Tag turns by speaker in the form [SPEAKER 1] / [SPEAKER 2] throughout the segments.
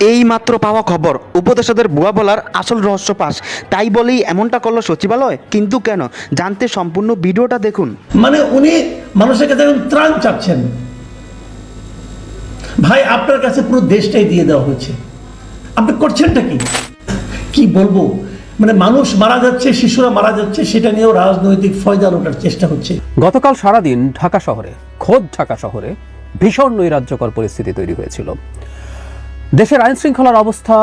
[SPEAKER 1] এই মাত্র পাওয়া খবর। উপদেষ্টাদের বুয়া বলার আসল রহস্য পাস তাই বলেই এমনটা করল সচিবালয়। কিন্তু কেন? জানতে সম্পূর্ণ ভিডিওটা দেখুন।
[SPEAKER 2] মানে উনি মানুষের কাছে এখন ত্রাণ চাচ্ছেন। ভাই আপনার কাছে পুরো দেশটাই দিয়ে দেওয়া হয়েছে। আপনি করছেনটা কি? কি বলব? মানে মানুষ মারা যাচ্ছে শিশুরা মারা যাচ্ছে সেটা নিয়েও রাজনৈতিক ফয়দা লোটার চেষ্টা হচ্ছে।
[SPEAKER 3] গতকাল সারাদিন ঢাকা শহরে খোদ ঢাকা শহরে ভীষণ নৈরাজ্যকর পরিস্থিতি তৈরি হয়েছিল। দেশের আইন শৃঙ্খলার অবস্থা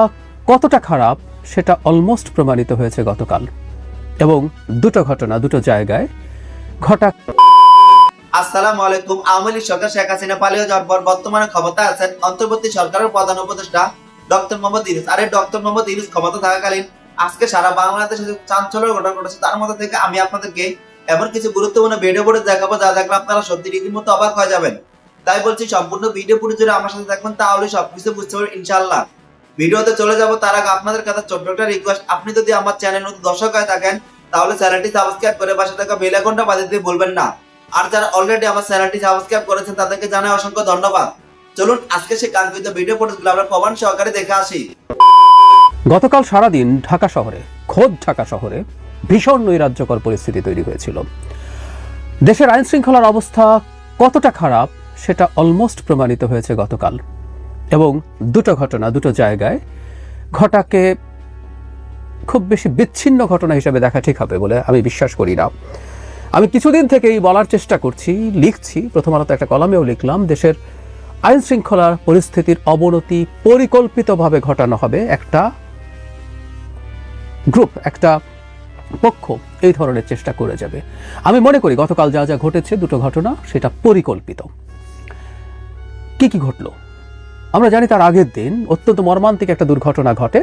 [SPEAKER 3] কতটা খারাপ, সেটা অলমোস্ট প্রমাণিত হয়েছে গতকাল। এবং দুটো ঘটনা, দুটো জায়গায় ঘটা
[SPEAKER 4] আসসালামু আলাইকুম। আওয়ামী লীগ সরকার শেখ হাসিনা পালিয়ে যাওয়ার পর বর্তমানে ক্ষমতায় আছেন অন্তর্বর্তী সরকারের প্রধান উপদেষ্টা ডক্টর মোহাম্মদ ইউনুস। আর, ডক্টর মোহাম্মদ ইউনুস ক্ষমতা থাকাকালীন আজকে সারা বাংলাদেশে যে চাঞ্চল্যের ঘটনা ঘটেছে, তার মধ্যে থেকে আমি আপনাদেরকে এমন কিছু গুরুত্বপূর্ণ ভিডিও পড়ে দেখাবো, যা দেখলে আপনারা সত্যি রীতিমতো অবাক হয়ে যাবেন। তাই বলছি সম্পূর্ণ ভিডিও পুরো জুড়ে আমার সাথে থাকবেন, তাহলে সবকিছু বুঝতে পারবেন ইনশাল্লাহ ভিডিওতে চলে যাব, তার আগে আপনাদের কাছে ছোট্ট একটা রিকোয়েস্ট আপনি যদি আমার চ্যানেল নতুন দর্শক হয়ে থাকেন, তাহলে চ্যানেলটি সাবস্ক্রাইব করে পাশে থাকা বেল আইকনটা বাজিয়ে দিতে ভুলবেন না। আর যারা অলরেডি আমার চ্যানেলটি সাবস্ক্রাইব করেছেন, তাদেরকে জানাই অসংখ্য ধন্যবাদ। চলুন, আজকে সেই কাঙ্ক্ষিত ভিডিও পড়েছিল আমরা প্রমাণ সহকারে দেখে আসি।
[SPEAKER 3] গতকাল সারাদিন ঢাকা শহরে, খোদ ঢাকা শহরে ভীষণ নৈরাজ্যকর পরিস্থিতি তৈরি হয়েছিল। দেশের আইন শৃঙ্খলার অবস্থা কতটা খারাপ সেটা অলমোস্ট প্রমাণিত হয়েছে গতকাল। এবং দুটো ঘটনা, দুটো জায়গায় ঘটাকে খুব বেশি বিচ্ছিন্ন ঘটনা হিসেবে দেখা ঠিক হবে বলে আমি বিশ্বাস করি না। আমি কিছুদিন থেকেই বলার চেষ্টা করছি, লিখছি প্রথমত একটা কলমেও লিখলাম, দেশের আইন শৃঙ্খলার পরিস্থিতির অবনতি পরিকল্পিতভাবে ঘটানো হবে একটা গ্রুপ, একটা পক্ষ এই ধরনের চেষ্টা করে যাবে। আমি মনে করি গতকাল যা যা ঘটেছে, দুটো ঘটনা, সেটা পরিকল্পিত। কি কি ঘটলো? আমরা জানি তার আগের দিন অত্যন্ত মর্মান্তিক একটা দুর্ঘটনা ঘটে।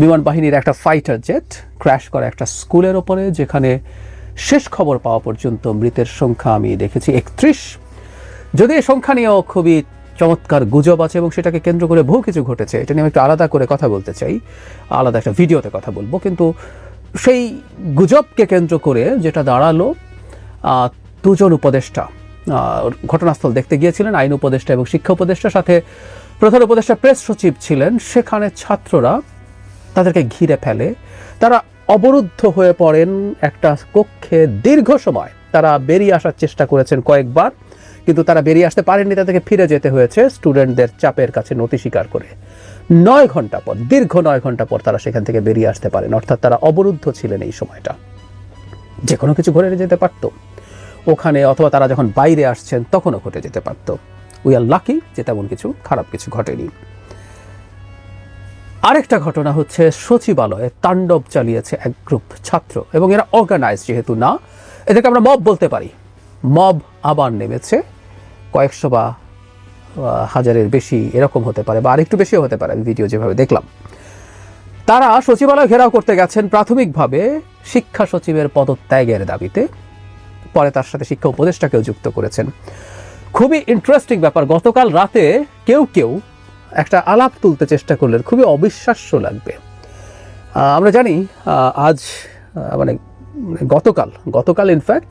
[SPEAKER 3] বিমান বাহিনীর একটা ফাইটার জেট ক্র্যাশ করে একটা স্কুলের ওপরে, যেখানে শেষ খবর পাওয়া পর্যন্ত মৃতের সংখ্যা আমি দেখেছি একত্রিশ। যদি এই সংখ্যা নিয়েও খুবই চমৎকার গুজব আছে এবং সেটাকে কেন্দ্র করে বহু কিছু ঘটেছে, এটা নিয়ে আমি একটু আলাদা করে কথা বলতে চাই, আলাদা একটা ভিডিওতে কথা বলব। কিন্তু সেই গুজবকে কেন্দ্র করে যেটা দাঁড়াল দুজন উপদেষ্টা ঘটনাস্থল দেখতে গিয়েছিলেন আইন উপদেষ্টা এবং শিক্ষা উপদেষ্টার সাথে প্রধান উপদেষ্টা প্রেস সচিব ছিলেন। সেখানে ছাত্ররা তাদেরকে ঘিরে ফেলে। তারা অবরুদ্ধ হয়ে পড়েন একটা কক্ষে দীর্ঘ সময়। তারা বেরিয়ে আসার চেষ্টা করেছেন কয়েকবার, কিন্তু তারা বেরিয়ে আসতে পারেননি, তাদেরকে ফিরে যেতে হয়েছে স্টুডেন্টদের চাপের কাছে নতি স্বীকার করে। নয় ঘণ্টা পর, দীর্ঘ নয় ঘণ্টা পর তারা সেখান থেকে বেরিয়ে আসতে পারেন। অর্থাৎ তারা অবরুদ্ধ ছিলেন এই সময়টা। যে কোনো কিছু ঘটে যেতে পারতো। ওখানে অথবা তারা যখন বাইরে আসছেন, তখনও ঘটে যেতে পারতো। উই আর লাকি যে তেমন কিছু খারাপ কিছু ঘটেনি। আরেকটা ঘটনা হচ্ছে, সচিবালয়ে তাণ্ডব চালিয়েছে এক গ্রুপ ছাত্র এবং এরা অর্গানাইজ যেহেতু না, এদেরকে আমরা মব বলতে পারি। মব আবার নেমেছে। কয়েকশো বা হাজারের বেশি এরকম হতে পারে বা আরেকটু বেশিও হতে পারে, আমি ভিডিও যেভাবে দেখলাম। তারা সচিবালয় ঘেরাও করতে গেছেন প্রাথমিকভাবে শিক্ষা সচিবের পদত্যাগের দাবিতে। পরে তার সাথে শিক্ষা উপদেষ্টাকেও যুক্ত করেছেন। খুবই ইন্টারেস্টিং ব্যাপার, গতকাল রাতে কেউ কেউ একটা আলাপ তুলতে চেষ্টা করলেন, খুবই অবিশ্বাস্য লাগবে। আমরা জানি আজ মানে গতকাল গতকাল ইনফ্যাক্ট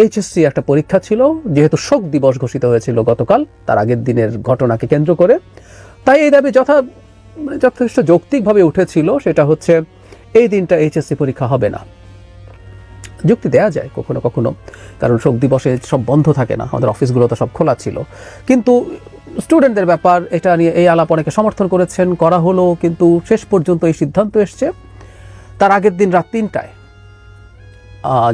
[SPEAKER 3] এইচএসসি একটা পরীক্ষা ছিল, যেহেতু শোক দিবস ঘোষিত হয়েছিল গতকাল, তার আগের দিনের ঘটনাকে কেন্দ্র করে। তাই এই দাবি যথা মানে যথেষ্ট যৌক্তিকভাবে উঠেছিল, সেটা হচ্ছে, এই দিনটা এইচএসসি পরীক্ষা হবে না। যুক্তি দেওয়া যায় কখনো কখনো। কারণ শোক দিবসে সব বন্ধ থাকে না, আমাদের অফিসগুলো তো সব খোলা ছিল। কিন্তু স্টুডেন্টদের ব্যাপার, এটা নিয়ে এই আলাপ অনেকে সমর্থন করেছেন, করা হলো, কিন্তু শেষ পর্যন্ত এই সিদ্ধান্ত এসছে। তার আগের দিন রাত তিনটায়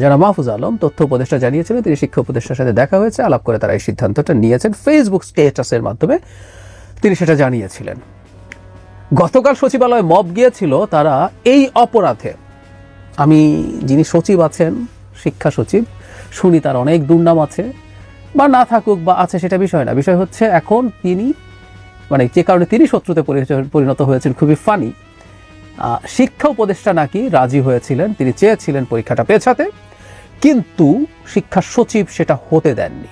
[SPEAKER 3] যারা মাহফুজ আলম তথ্য উপদেষ্টা জানিয়েছিলেন, তিনি শিক্ষা উপদেষ্টার সাথে দেখা হয়েছে, আলাপ করে তারা এই সিদ্ধান্তটা নিয়েছেন। ফেসবুক স্টেটাসের মাধ্যমে তিনি সেটা জানিয়েছিলেন। গতকাল সচিবালয়ে মব গিয়েছিল তারা এই অপরাধে। আমি যিনি সচিব আছেন, শিক্ষা সচিব, শুনি তার অনেক দুর্নাম আছে। বা না থাকুক বা আছে সেটা বিষয় না। বিষয় হচ্ছে এখন তিনি মানে যে কারণে তিনি শত্রুতে পরিণত হয়েছেন, খুবই ফানি শিক্ষা উপদেষ্টা নাকি রাজি হয়েছিলেন, তিনি চেয়েছিলেন পরীক্ষাটা পেছাতে, কিন্তু শিক্ষা সচিব সেটা হতে দেননি।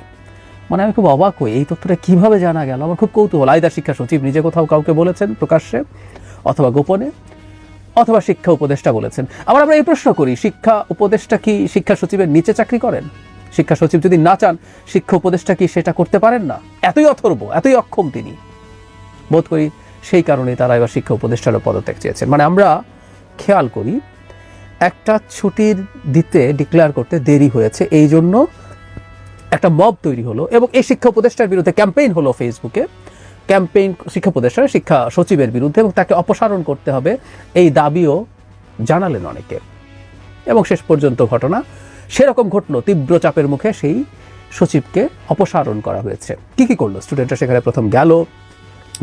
[SPEAKER 3] মানে আমি খুব অবাক হই, এই তথ্যটা কীভাবে জানা গেল? আমার খুব কৌতূহল। আইদার শিক্ষা সচিব নিজে কোথাও কাউকে বলেছেন প্রকাশ্যে, অথবা গোপনে। অথবা শিক্ষা উপদেষ্টা বলেছেন। আবার আমরা এই প্রশ্ন করি, শিক্ষা উপদেষ্টা কি শিক্ষা সচিবের নিচে চাকরি করেন? শিক্ষা সচিব যদি না চান, শিক্ষা উপদেষ্টা কি সেটা করতে পারেন না? এতই অথর্ব, এতই অক্ষম তিনি। বোধ করি সেই কারণে তারা এবার শিক্ষা উপদেষ্টারও পদত্যাগ চেয়েছেন। মানে আমরা খেয়াল করি, একটা ছুটির দিতে ডিক্লেয়ার করতে দেরি হয়েছে, এই জন্য একটা মব তৈরি হলো এবং এই শিক্ষা উপদেষ্টার বিরুদ্ধে ক্যাম্পেইন হলো ফেসবুকে ক্যাম্পেইন শিক্ষা উপদেষ্টার শিক্ষা সচিবের বিরুদ্ধে এবং তাকে অপসারণ করতে হবে এই দাবিও জানালেন অনেকে। এবং শেষ পর্যন্ত ঘটনা, সেরকম ঘটলো, তীব্র চাপের মুখে সেই সচিবকে অপসারণ করা হয়েছে। কি কি করল? স্টুডেন্টরা সেখানে প্রথম গেল,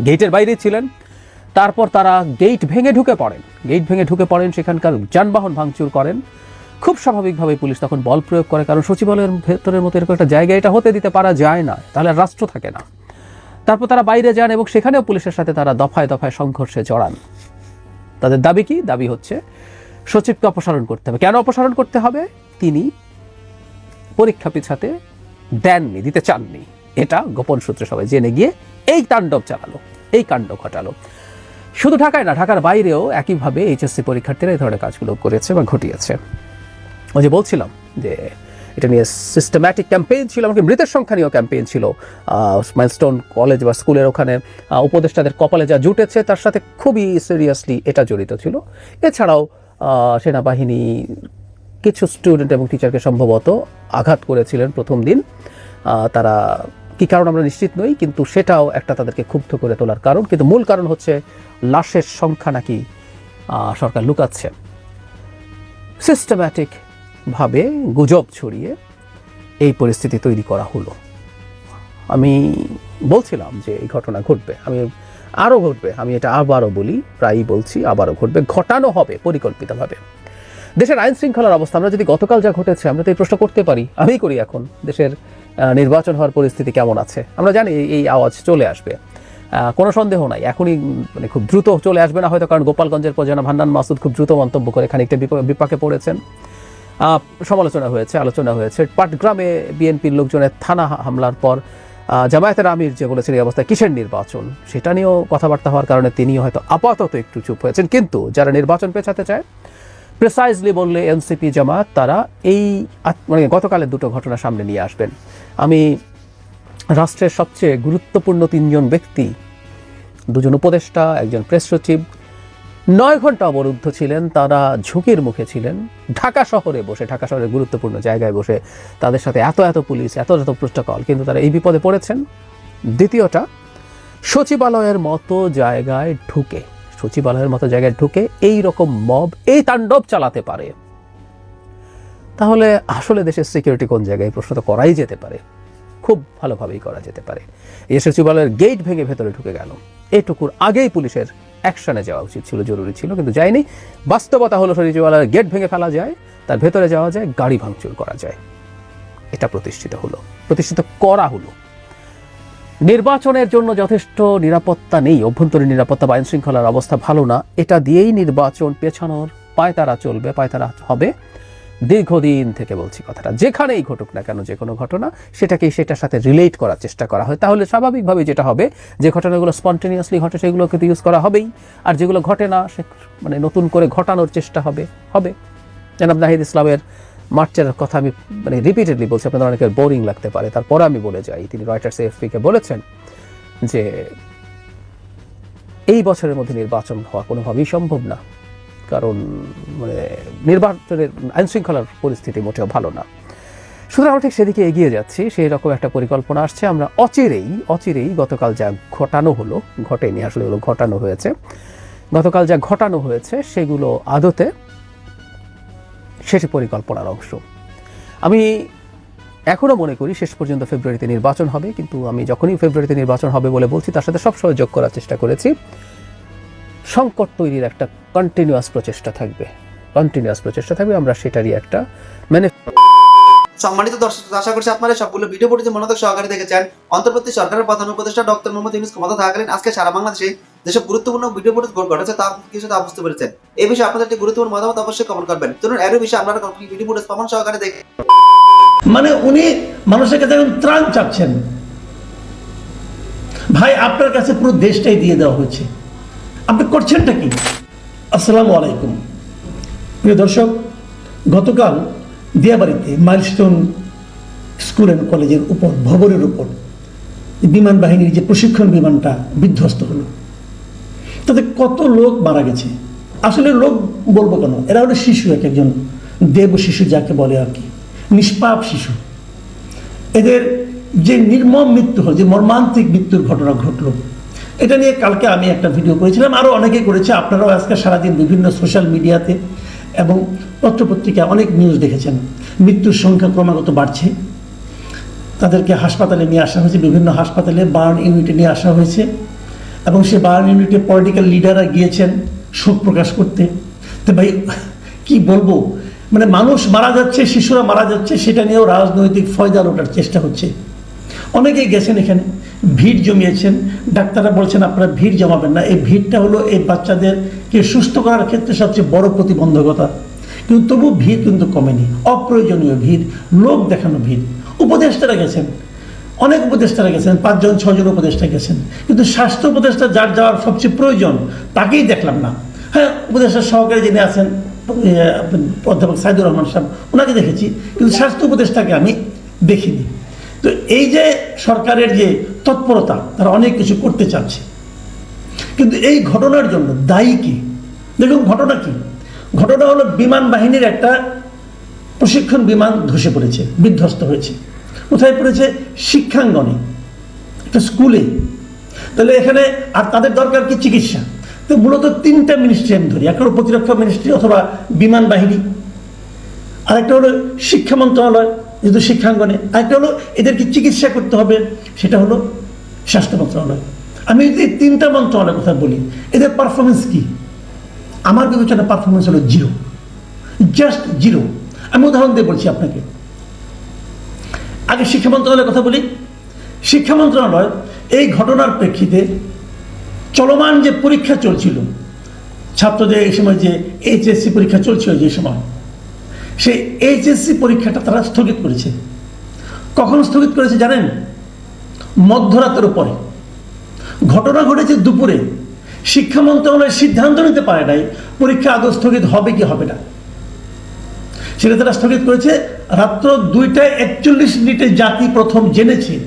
[SPEAKER 3] গেটের বাইরে ছিলেন, তারপর তারা গেট ভেঙে ঢুকে পড়েন। গেট ভেঙে ঢুকে পড়েন, সেখানকার যানবাহন ভাঙচুর করেন। খুব স্বাভাবিকভাবে পুলিশ তখন বল প্রয়োগ করে, কারণ সচিবালয়ের ভেতরের মতো এরকম একটা জায়গা, এটা হতে দিতে পারা যায় না। তাহলে রাষ্ট্র থাকে না। তারপর তারা বাইরে যান এবং সেখানেও পুলিশের সাথে তারা দফায় দফায় সংঘর্ষে জড়ান। তাদের দাবি কি? দাবি হচ্ছে সচিবকে অপসারণ করতে হবে। কেন অপসারণ করতে হবে? তিনি পরীক্ষা পিছাতে দেননি, দিতে চাননি। এটা গোপন সূত্রে সবাই জেনে গিয়ে এই তাণ্ডব চালালো, এই কাণ্ড ঘটালো। শুধু ঢাকায় না, ঢাকার বাইরেও একইভাবে এইচএসসি পরীক্ষার্থীরা এই ধরনের কাজগুলো করেছে বা ঘটিয়েছে। ওই যে বলছিলাম যে এটা নিয়ে সিস্টেম্যাটিক ক্যাম্পেইন ছিল, এমনকি মৃতের সংখ্যা নিয়েও ক্যাম্পেইন ছিল। মাইলস্টোন কলেজ বা স্কুলের ওখানে উপদেষ্টাদের কপালে যা জুটেছে, তার সাথে খুবই সিরিয়াসলি এটা জড়িত ছিল। এছাড়াও সেনাবাহিনী কিছু স্টুডেন্ট এবং টিচারকে সম্ভবত আঘাত করেছিলেন প্রথম দিন। তারা কি কারণ আমরা নিশ্চিত নই, কিন্তু সেটাও একটা তাদেরকে ক্ষুব্ধ করে তোলার কারণ। কিন্তু মূল কারণ হচ্ছে লাশের সংখ্যা নাকি সরকার লুকাচ্ছে। সিস্টেম্যাটিক ভাবে গুজব ছড়িয়ে এই পরিস্থিতি তৈরি করা হলো। আমি বলছিলাম যে এই ঘটনা ঘটবে, আমি আরও ঘটবে, আমি এটা আবারও বলি, প্রায়ই বলছি, আবারও ঘটবে, ঘটানো হবে পরিকল্পিতভাবে। দেশের আইন শৃঙ্খলার অবস্থা, আমরা যদি গতকাল যা ঘটেছে, আমরা তো এই প্রশ্ন করতে পারি, আমি করি এখন, দেশের নির্বাচন হওয়ার পরিস্থিতি কেমন আছে? আমরা জানি এই- আওয়াজ চলে আসবে। কোনো সন্দেহ নাই, এখনই মানে খুব দ্রুত চলে আসবে না, হয়তো কারণ গোপালগঞ্জের প্রজানা ভান্ডান মাসুদ খুব দ্রুত মন্তব্য করে খানিকটা বিপ- বিপাকে পড়েছেন। সমালোচনা হয়েছে, আলোচনা হয়েছে। পাটগ্রামে বিএনপির লোকজনের থানা হামলার পর জামায়াতের আমির যে বলেছেন এই অবস্থায় কিসের নির্বাচন, সেটা নিয়েও কথাবার্তা হওয়ার কারণে তিনিও হয়তো আপাতত একটু চুপ হয়েছেন। কিন্তু যারা নির্বাচন পেছাতে চায় প্রেসাইজলি বললে এনসিপি জামাত তারা এই মানে গতকালের দুটো ঘটনা সামনে নিয়ে আসবেন। আমি রাষ্ট্রের সবচেয়ে গুরুত্বপূর্ণ তিনজন ব্যক্তি, দুজন উপদেষ্টা, একজন প্রেস সচিব নয় ঘণ্টা অবরুদ্ধ ছিলেন, তারা ঝুঁকির মুখে ছিলেন। ঢাকা শহরে বসে, ঢাকা শহরের গুরুত্বপূর্ণ জায়গায় বসে তাদের সাথে এত এত পুলিশ, এত এত প্রোটোকল কিন্তু তারা এই বিপদে পড়েছেন। দ্বিতীয়টা, সচিবালয়ের মতো জায়গায় ঢুকে, সচিবালয়ের মতো জায়গায় ঢুকে এই রকম মব, এই তাণ্ডব চালাতে পারে। তাহলে আসলে দেশের সিকিউরিটি কোন জায়গায়? প্রশ্ন তো করাই যেতে পারে। খুব ভালোভাবেই করা যেতে পারে। এই সচিবালয়ের গেট ভেঙে ভেতরে ঢুকে গেল। এটুকুর আগেই পুলিশের অ্যাকশনে যাওয়া উচিত ছিল, জরুরি ছিল, কিন্তু যায়নি। বাস্তবতা হলো সচিবালয়ের গেট ভেঙে ফেলা যায়, তার ভেতরে যাওয়া যায়, গাড়ি ভাঙচুর করা যায়। এটা প্রতিষ্ঠিত হলো, প্রতিষ্ঠিত করা হলো। নির্বাচনের জন্য যথেষ্ট নিরাপত্তা নেই, অভ্যন্তরীণ নিরাপত্তা বা আইন শৃঙ্খলার অবস্থা ভালো না। এটা দিয়েই নির্বাচন পেছানোর পায়তারা চলবে, পায়তারা হবে। দীর্ঘদিন থেকে বলছি কথাটা, যেখানেই ঘটুক না কেন যে কোনো ঘটনা, সেটাকেই সেটার সাথে রিলেট করার চেষ্টা করা হয়। তাহলে স্বাভাবিকভাবে যেটা হবে, যে ঘটনাগুলো স্পন্টেনিয়াসলি ঘটে, সেগুলোকে তো ইউজ করা হবেই। আর যেগুলো ঘটে না, সে মানে নতুন করে ঘটানোর চেষ্টা হবে হবে। জানাব নাহিদ ইসলামের মার্চের কথা আমি মানে রিপিটেডলি বলছি, আপনাদের অনেকের বোরিং লাগতে পারে। তারপরে আমি বলে যাই, তিনি রয়টার্স এফপিকে বলেছেন যে, এই বছরের মধ্যে নির্বাচন হওয়া কোনোভাবেই সম্ভব না। কারণ মানে নির্বাচনের আইন শৃঙ্খলার পরিস্থিতি মোটেও ভালো না। সুতরাং আমরা ঠিক সেদিকে এগিয়ে যাচ্ছি, সেই রকম একটা পরিকল্পনা আসছে। আমরা অচিরেই অচিরেই গতকাল যা ঘটানো হলো, ঘটেনি, আসলে হলো ঘটানো হয়েছে। গতকাল যা ঘটানো হয়েছে, সেগুলো আদতে শেষ পরিকল্পনার অংশ। আমি এখনও মনে করি শেষ পর্যন্ত ফেব্রুয়ারিতে নির্বাচন হবে, কিন্তু আমি যখনই ফেব্রুয়ারিতে নির্বাচন হবে বলে বলছি, তার সাথে সবসময় যোগ করার চেষ্টা করেছি। সংকট তৈরির একটা কন্টিনিউয়াস প্রচেষ্টা থাকবে। কন্টিনিউয়াস প্রচেষ্টা থাকবে আমরা সেটারই একটা মানে
[SPEAKER 4] সম্মানিত দর্শক আশা করছি আপনারা সবগুলো ভিডিও পড়েছে মনোযোগ সহকারে দেখেছেন। অন্তর্বর্তী সরকারের প্রধান উপদেষ্টা ডক্টর মোহাম্মদ ইউনুস ক্ষমতা থাকাকালীন আজকে সারা বাংলাদেশে যেসব গুরুত্বপূর্ণ ভিডিও ফুটেজ ঘটেছে তা কিছু তা বুঝতে পেরেছেন। এই বিষয়ে আপনাদের একটি গুরুত্বপূর্ণ মতামত অবশ্যই কমেন্ট করবেন। চলুন এর বিষয়ে আপনারা ভিডিও ফুটেজ প্রমাণ সহকারে দেখে
[SPEAKER 2] মানে উনি মানুষের কাছে এখন ত্রাণ চাচ্ছেন। ভাই আপনার কাছে পুরো দেশটাই দিয়ে দেওয়া হয়েছে। আপনি করছেনটা কি? আসসালামু আলাইকুম। প্রিয় দর্শক, গতকাল দিয়াবাড়িতে মাইলস্টোন স্কুল অ্যান্ড কলেজের উপর ভবনের উপর বিমান বাহিনীর যে প্রশিক্ষণ বিমানটা বিধ্বস্ত হলো। তাতে কত লোক মারা গেছে? আসলে লোক বলব কেন? এরা হলো শিশু, এক একজন দেব শিশু যাকে বলে আর কি, নিষ্পাপ শিশু। এদের যে নির্মম মৃত্যু হল, যে মর্মান্তিক মৃত্যুর ঘটনা ঘটলো এটা নিয়ে কালকে আমি একটা ভিডিও করেছিলাম। আরও অনেকেই করেছে। আপনারাও আজকে সারাদিন বিভিন্ন সোশ্যাল মিডিয়াতে এবং পত্রপত্রিকায় অনেক নিউজ দেখেছেন। মৃত্যুর সংখ্যা ক্রমাগত বাড়ছে। তাদেরকে হাসপাতালে নিয়ে আসা হয়েছে। বিভিন্ন হাসপাতালে বার্ন ইউনিটে নিয়ে আসা হয়েছে। এবং সে বার্ন ইউনিটে পলিটিক্যাল লিডাররা গিয়েছেন শোক প্রকাশ করতে। তো ভাই, কি বলব? মানে মানুষ মারা যাচ্ছে, শিশুরা মারা যাচ্ছে, সেটা নিয়েও রাজনৈতিক ফয়দা লোটার চেষ্টা হচ্ছে। অনেকেই গেছেন এখানে। ভিড় জমিয়েছেন। ডাক্তাররা বলছেন, আপনারা ভিড় জমাবেন না। এই ভিড়টা হলো এই বাচ্চাদেরকে সুস্থ করার ক্ষেত্রে সবচেয়ে বড় প্রতিবন্ধকতা। কিন্তু তবু ভিড় কিন্তু কমেনি। অপ্রয়োজনীয় ভিড়, লোক দেখানো ভিড়। উপদেষ্টারা গেছেন। অনেক উপদেষ্টারা গেছেন, পাঁচজন, ছজন উপদেষ্টা গেছেন। কিন্তু স্বাস্থ্য উপদেষ্টা যার যাওয়ার সবচেয়ে প্রয়োজন, তাকেই দেখলাম না। হ্যাঁ উপদেষ্টার সহকারী যিনি আছেন অধ্যাপক সাইদুর রহমান সাহেব, ওনাকে দেখেছি। কিন্তু স্বাস্থ্য উপদেষ্টাকে আমি দেখিনি। তো এই যে সরকারের যে তৎপরতা, তারা অনেক কিছু করতে চাচ্ছে। কিন্তু এই ঘটনার জন্য দায়ী কি? দেখুন, ঘটনা কি? ঘটনা হলো বিমান বাহিনীর একটা প্রশিক্ষণ বিমান ধসে পড়েছে, বিধ্বস্ত হয়েছে। কোথায় পড়েছে? শিক্ষাঙ্গনে, একটা স্কুলে। তাহলে এখানে আর তাদের দরকার কি? চিকিৎসা। তো মূলত তিনটা মিনিস্ট্রি আমি ধরি। একটা হলো প্রতিরক্ষা মিনিস্ট্রি অথবা বিমান বাহিনী। আরেকটা হলো শিক্ষা মন্ত্রণালয়, যেহেতু শিক্ষাঙ্গনে। আরেকটা হলো এদেরকে চিকিৎসা করতে হবে? সেটা হলো স্বাস্থ্য মন্ত্রণালয় আমি যদি এই তিনটা মন্ত্রণালয়ের কথা বলি, এদের পারফরমেন্স কি? আমার বিবেচনা পারফরমেন্স হলো জিরো জাস্ট জিরো আমি উদাহরণ দিয়ে বলছি আপনাকে। আগে শিক্ষা মন্ত্রণালয়ের কথা বলি। শিক্ষা মন্ত্রণালয় এই ঘটনার প্রেক্ষিতে চলমান যে পরীক্ষা চলছিল ছাত্রদের এই সময় যে এইচএসসি পরীক্ষা চলছিল যে সময়, সেই এইচএসসি পরীক্ষাটা তারা স্থগিত করেছে। কখন স্থগিত করেছে জানেন? মধ্যরাতের উপরে। ঘটনা ঘটেছে দুপুরে। শিক্ষা মন্ত্রণালয় সিদ্ধান্ত নিতে পারে নাই পরীক্ষা আদৌ স্থগিত হবে কি হবে না। সেটা তারা স্থগিত করেছে। রাত্র দুইটায় একচল্লিশ মিনিটে জাতি প্রথম জেনেছে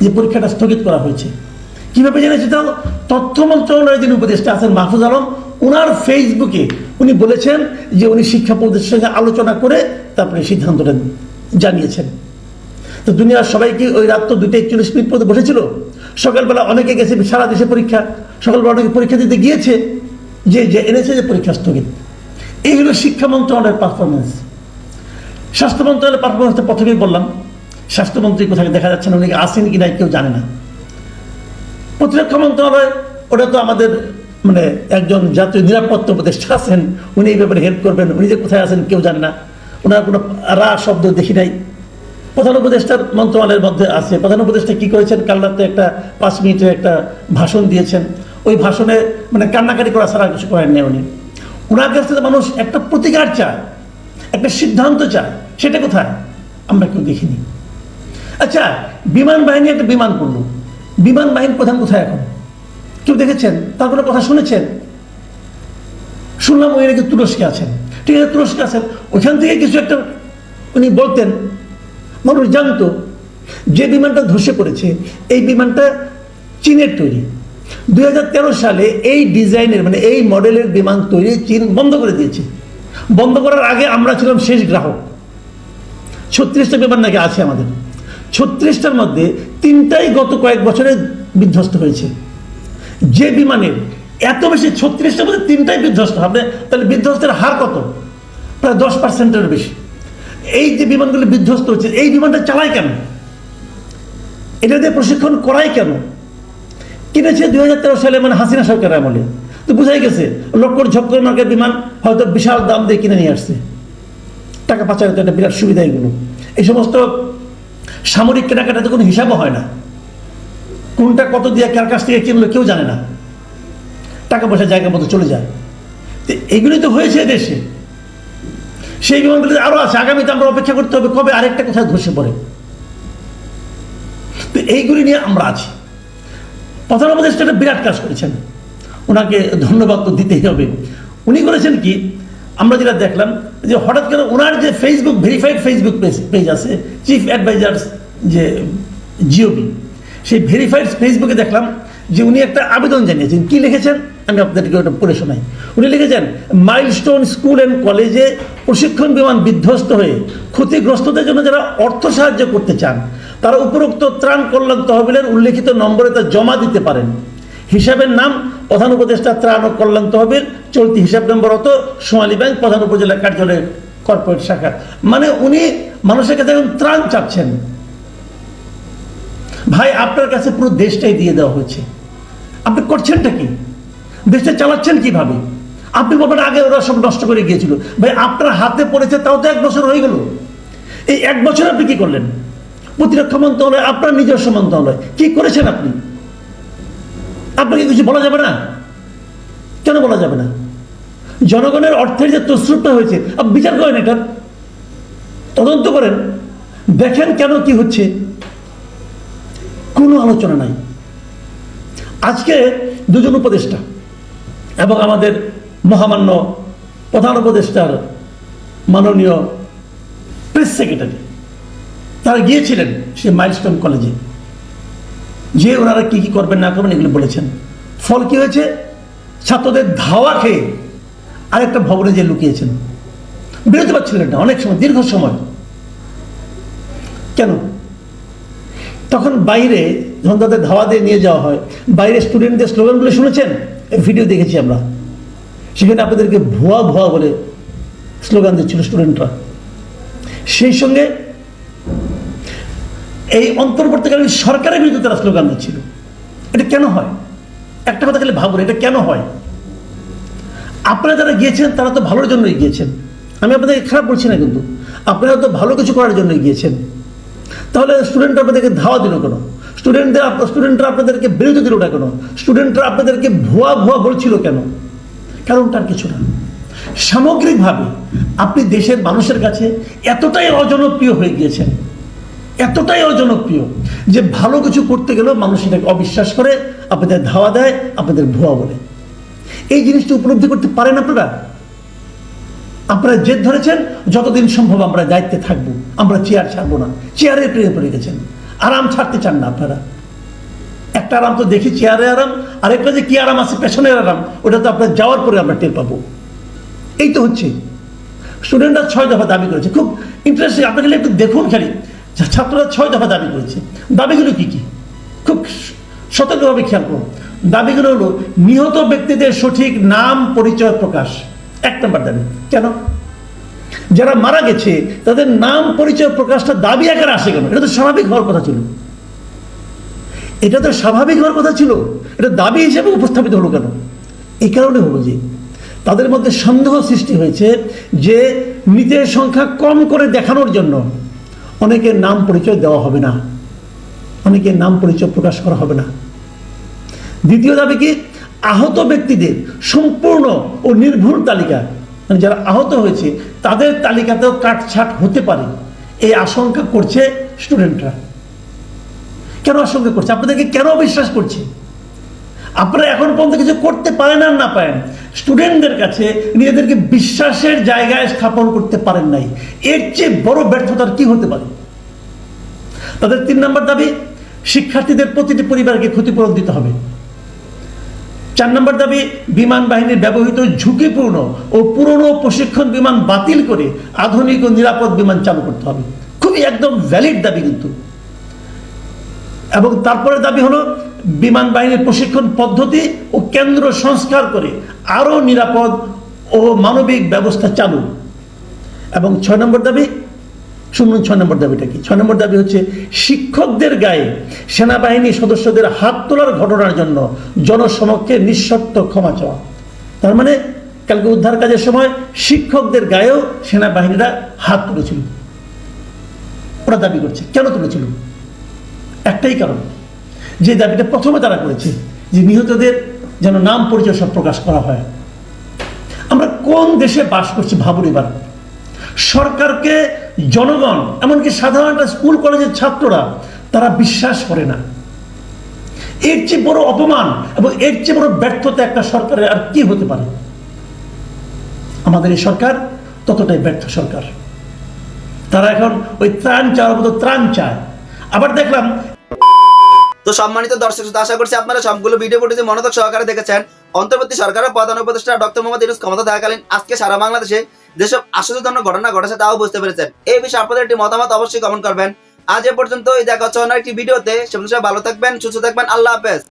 [SPEAKER 2] যে পরীক্ষাটা স্থগিত করা হয়েছে। কীভাবে জেনেছে তাও? তথ্য মন্ত্রণালয়ের যিনি উপদেষ্টা আছেন মাহফুজ আলম ওনার ফেসবুকে উনি বলেছেন যে উনি শিক্ষা প্রদেশের সঙ্গে আলোচনা করে তারপরে সিদ্ধান্তটা জানিয়েছেন। তো দুনিয়ার সবাই কি ওই তো দুইটা একচল্লিশ মিনিট পর্যন্ত বসেছিল। সকালবেলা অনেকে গেছে, সারা দেশে পরীক্ষা। সকালবেলা অনেকে পরীক্ষা দিতে গিয়েছে, যে যে এনেছে যে পরীক্ষা স্থগিত। এই হলো শিক্ষা মন্ত্রণালয়ের পারফরমেন্স স্বাস্থ্য মন্ত্রণালয়ের পারফরমেন্স তো প্রথমেই বললাম। স্বাস্থ্যমন্ত্রী কোথায় দেখা যাচ্ছে না, উনি আসেন কি নাই কেউ জানে না। প্রতিরক্ষা মন্ত্রণালয়, ওটা তো আমাদের মানে একজন জাতীয় নিরাপত্তা উপদেষ্টা আছেন, উনি এই ব্যাপারে হেল্প করবেন। উনি যে কোথায় আছেন কেউ জানে না। ওনার কোনো রা শব্দ দেখি নাই। প্রধান উপদেষ্টার মন্ত্রণালয়ের মধ্যে আছে। প্রধান উপদেষ্টা কি করেছেন? কাল রাতে একটা পাঁচ মিনিটের একটা ভাষণ দিয়েছেন। ওই ভাষণে মানে কান্নাকাটি করা ছাড়া কিছু করেন নেই উনি। ওনার কাছ থেকে মানুষ একটা প্রতিকার চায়, একটা সিদ্ধান্ত চায়, সেটা কোথায়? আমরা কেউ দেখিনি। আচ্ছা বিমান বাহিনী একটা বিমান করল। বিমান বাহিনী প্রধান কোথায় এখন? কেউ দেখেছেন? তার কোনো কথা শুনেছেন? শুনলাম ওই নাকি তুরস্কে আছেন। ঠিক আছে, তুরস্কে আছেন। ওইখান থেকে কিছু একটা উনি বলতেন। মানুষ জানতো যে বিমানটা ধসে পড়েছে, এই বিমানটা চীনের তৈরি। দু হাজার তেরো সালে এই ডিজাইনের মানে এই মডেলের বিমান তৈরি চীন বন্ধ করে দিয়েছে। বন্ধ করার আগে আমরা ছিলাম শেষ গ্রাহক। ছত্রিশটা বিমান নাকি আছে আমাদের। ছত্রিশটার মধ্যে তিনটাই গত কয়েক বছরে বিধ্বস্ত হয়েছে। যে বিমানের এত বেশি ছত্রিশটার মধ্যে তিনটাই বিধ্বস্ত হবে, তাহলে বিধ্বস্তের হার কত? প্রায় দশ পার্সেন্টের বেশি। এই যে বিমানগুলো বিধ্বস্ত হচ্ছে, এই বিমানটা চালায় কেন? এটা দিয়ে প্রশিক্ষণ করাই কেন? কিনেছে দুই হাজার তেরো সালে মানে হাসিনা সরকারের আমলে। তো বুঝাই গেছে লক্কর ঝক্কর মার্কের বিমান হয়তো বিশাল দাম দিয়ে কিনে নিয়ে আসছে। টাকা পাচার তো একটা বিরাট সুবিধা এগুলো। এই সমস্ত সামরিক কেনাকাটাতে কোনো হিসাবও হয় না। কোনটা কত দিয়ে কার কাছ থেকে কিনলো কেউ জানে না। টাকা পয়সা জায়গা মতো চলে যায়। তো এগুলি তো হয়েছে দেশে। সেই বিমানগুলি আরও আছে। আগামীতে আমরা অপেক্ষা করতে হবে কবে আরেকটা কোথায় ধসে পড়ে। তো এইগুলি নিয়ে আমরা আছি। প্রধান উপদেষ্টা একটা বিরাট কাজ করেছেন। ওনাকে ধন্যবাদ তো দিতেই হবে। উনি করেছেন কি, আমরা যেটা দেখলাম যে হঠাৎ করে ওনার যে Facebook verified Facebook page page আছে চিফ অ্যাডভাইজার যে জিওবি সেই ভেরিফাইড ফেসবুকে দেখলাম যে উনি একটা আবেদন জানিয়েছেন। কি লিখেছেন? আমি আপনাদেরকে ওটা পড়ে শোনাই। উনি লিখেছেন মাইলস্টোন স্কুল অ্যান্ড কলেজে প্রশিক্ষণ বিমান বিধ্বস্ত হয়ে ক্ষতিগ্রস্তদের জন্য যারা অর্থ সাহায্য করতে চান, তারা উপরোক্ত ত্রাণ কল্যাণ তহবিলের উল্লেখিত নম্বরে তা জমা দিতে পারেন। হিসাবের নাম, প্রধান উপদেষ্টা ত্রাণ ও কল্যাণ তহবিল, চলতি হিসাব নম্বর হতো সোমালী ব্যাংক প্রধান উপজেলা কার্যালয়ের কর্পোরেট শাখা। মানে উনি মানুষের কাছে এখন ত্রাণ চাচ্ছেন। ভাই, আপনার কাছে পুরো দেশটাই দিয়ে দেওয়া হয়েছে। আপনি করছেনটা কি? দেশটা চালাচ্ছেন কীভাবে? আপনি বলবেন আগে ওরা সব নষ্ট করে গিয়েছিল। ভাই, আপনার হাতে পড়েছে, তাও তো এক বছর হয়ে গেল। এই এক বছর আপনি কি করলেন? প্রতিরক্ষা মন্ত্রণালয়, আপনার নিজস্ব মন্ত্রণালয়, কি করেছেন আপনি? আপনাকে কিছু বলা যাবে না? কেন বলা যাবে না? জনগণের অর্থের যে তসরুপটা হয়েছে, আপনি বিচার করেন এটার তদন্ত করেন। দেখেন কেন কি হচ্ছে। কোনো আলোচনা নাই। আজকে দুজন উপদেষ্টা। এবং আমাদের মহামান্য প্রধান উপদেষ্টার মাননীয় প্রেস সেক্রেটারি তারা গিয়েছিলেন সে মাইলস্টোন কলেজে যে ওনারা কি কি করবেন, না করবেন, এগুলো বলেছেন। ফল কি হয়েছে? ছাত্রদের ধাওয়া খেয়ে আরেকটা ভবনে যে লুকিয়েছেন। বেরোতে পারছিলেন না, অনেক সময়, দীর্ঘ সময়। কেন? তখন বাইরে যখন তাদের ধাওয়া দিয়ে নিয়ে যাওয়া হয় বাইরে স্টুডেন্টদের স্লোগানগুলো শুনেছেন? ভিডিও দেখেছি আমরা। সেখানে আপনাদেরকে ভুয়া ভুয়া বলে স্লোগান দিচ্ছিল স্টুডেন্টরা সেই সঙ্গে এই অন্তর্বর্তীকালীন সরকারের বিরুদ্ধে তারা স্লোগান দিচ্ছিল। এটা কেন হয়? একটা কথা খালি ভাবুন, এটা কেন হয়? আপনারা যারা গিয়েছেন, তারা তো ভালোর জন্যই গিয়েছেন। আমি আপনাদেরকে খারাপ বলছি না কিন্তু। আপনারা তো ভালো কিছু করার জন্যই গিয়েছেন। তাহলে স্টুডেন্ট আপনাদেরকে ধাওয়া দিল কেন? স্টুডেন্টদের স্টুডেন্টরা আপনাদেরকে বিরোধী দিল না কেন? স্টুডেন্টরা আপনাদেরকে ভুয়া ভুয়া বলছিল কেন? কারণটার কিছু না। সামগ্রিকভাবে আপনি দেশের মানুষের কাছে এতটাই অজনপ্রিয় হয়ে গিয়েছেন, এতটাই অজনপ্রিয় যে ভালো কিছু করতে গেলেও মানুষ এটাকে অবিশ্বাস করে, আপনাদের ধাওয়া দেয়, আপনাদের ভুয়া বলে। এই জিনিসটা উপলব্ধি করতে পারেন আপনারা? আপনারা জেদ ধরেছেন, যতদিন সম্ভব আমরা দায়িত্বে থাকব, আমরা চেয়ার ছাড়বো না চেয়ারে প্রেমে পড়ে গেছেন। আরাম ছাড়তে চান না আপনারা। একটা আরাম তো দেখি চেয়ারে আরাম, আরেকটা যে কি আরাম আছে পেছনের আরাম, ওটা তো আপনার যাওয়ার পরে আমরা টের পাবো। এই তো হচ্ছে। স্টুডেন্টরা ছয় দফা দাবি করেছে। খুব ইন্টারেস্টিং আপনাকে একটু দেখুন খালি। ছাত্ররা ছয় দফা দাবি করেছে। দাবিগুলো কি কি? খুব সতর্কভাবে খেয়াল করুন। দাবিগুলো হলো, নিহত ব্যক্তিদের সঠিক নাম, পরিচয়, প্রকাশ। এক নম্বর দাবি। কেন? যারা মারা গেছে, তাদের নাম, পরিচয়, প্রকাশটা দাবি আকারে আসে কেন? এটা তো স্বাভাবিক হওয়ার কথা ছিল। এটা তো স্বাভাবিক হওয়ার কথা ছিল। এটা দাবি হিসেবে উপস্থাপিত হলো কেন? এই কারণে হলো যে, তাদের মধ্যে সন্দেহ সৃষ্টি হয়েছে যে, মৃতের সংখ্যা কম করে দেখানোর জন্য অনেকের নাম, পরিচয় দেওয়া হবে না। অনেকের নাম, পরিচয় প্রকাশ করা হবে না। দ্বিতীয় দাবি কি? আহত ব্যক্তিদের সম্পূর্ণ ও নির্ভুল তালিকা যারা আহত হয়েছে, তাদের তালিকাতেও কাটছাট হতে পারে। এই আশঙ্কা করছে স্টুডেন্টরা। কেন আশঙ্কা করছে? আপনাদেরকে কেন বিশ্বাস করছে? আপনারা এখন পর্যন্ত কিছু করতে পারেন আর না পারেন, স্টুডেন্টদের কাছে নিজেদেরকে বিশ্বাসের জায়গায় স্থাপন করতে পারেন নাই। এর চেয়ে বড় ব্যর্থতার কি হতে পারে? তাদের তিন নম্বর দাবি, শিক্ষার্থীদের প্রতিটি পরিবারকে ক্ষতিপূরণ দিতে হবে। চার নম্বর দাবি, বিমান বাহিনীর ব্যবহৃত ঝুঁকিপূর্ণ ও পুরনো প্রশিক্ষণ বিমান বাতিল করে আধুনিক ও নিরাপদ বিমান চালু করতে হবে। খুবই একদম ভ্যালিড দাবি কিন্তু। এবং তারপরে দাবি হলো, বিমান বাহিনীর প্রশিক্ষণ পদ্ধতি ও কেন্দ্র সংস্কার করে আরও নিরাপদ ও মানবিক ব্যবস্থা চালু। এবং ছয় নম্বর দাবি শুনুন ছয় নম্বর দাবিটা কি? ছয় নম্বর দাবি হচ্ছে শিক্ষকদের গায়ে সেনাবাহিনী সদস্যদের হাত তোলার ঘটনার জন্য জনসমক্ষে নিঃশর্ত ক্ষমা চাওয়া। তার মানে কালকে উদ্ধার কাজের সময় শিক্ষকদের গায়েও সেনাবাহিনীরা হাত তুলেছিল। ওরা দাবি করছে, কেন তুলেছিল? একটাই কারণ, যে দাবিটা প্রথমে তারা করেছে, যে নিহতদের যেন নাম পরিচয় সব প্রকাশ করা হয়। আমরা কোন দেশে বাস করছি ভাবুন এবার। সরকারকে জনগণ, এমনকি সাধারণ স্কুল, কলেজের ছাত্ররা, তারা বিশ্বাস করে না। এর চেয়ে বড় অপমান এবং এর চেয়ে বড় ব্যর্থতা একটা সরকারের, আর কি হতে পারে? আমাদের এই সরকার ততটাই ব্যর্থ সরকার। তারা এখন ওই ত্রাণ চাওয়ার মতো ত্রাণ চায়। আবার দেখলাম
[SPEAKER 4] তো সম্মানিত দর্শক আশা করছি আপনারা সবগুলো ভিডিও ফুটেজে মনোযোগ সহকারে দেখেছেন। অন্তর্বর্তী সরকারের প্রধান উপদেষ্টা ডক্টর মোহাম্মদ ইউনুস ক্ষমতা থাকাকালীন আজকে সারা বাংলাদেশে যেসব আশ্চর্যজনক ঘটনা ঘটেছে তাও বুঝতে পেরেছেন। এই বিষয়ে আপনাদের একটি মতামত অবশ্যই কমেন্ট করবেন। আজ এ পর্যন্ত দেখা হচ্ছে অন্য একটি ভিডিওতে। সবাই ভালো থাকবেন, সুস্থ থাকবেন, আল্লাহ হাফেজ।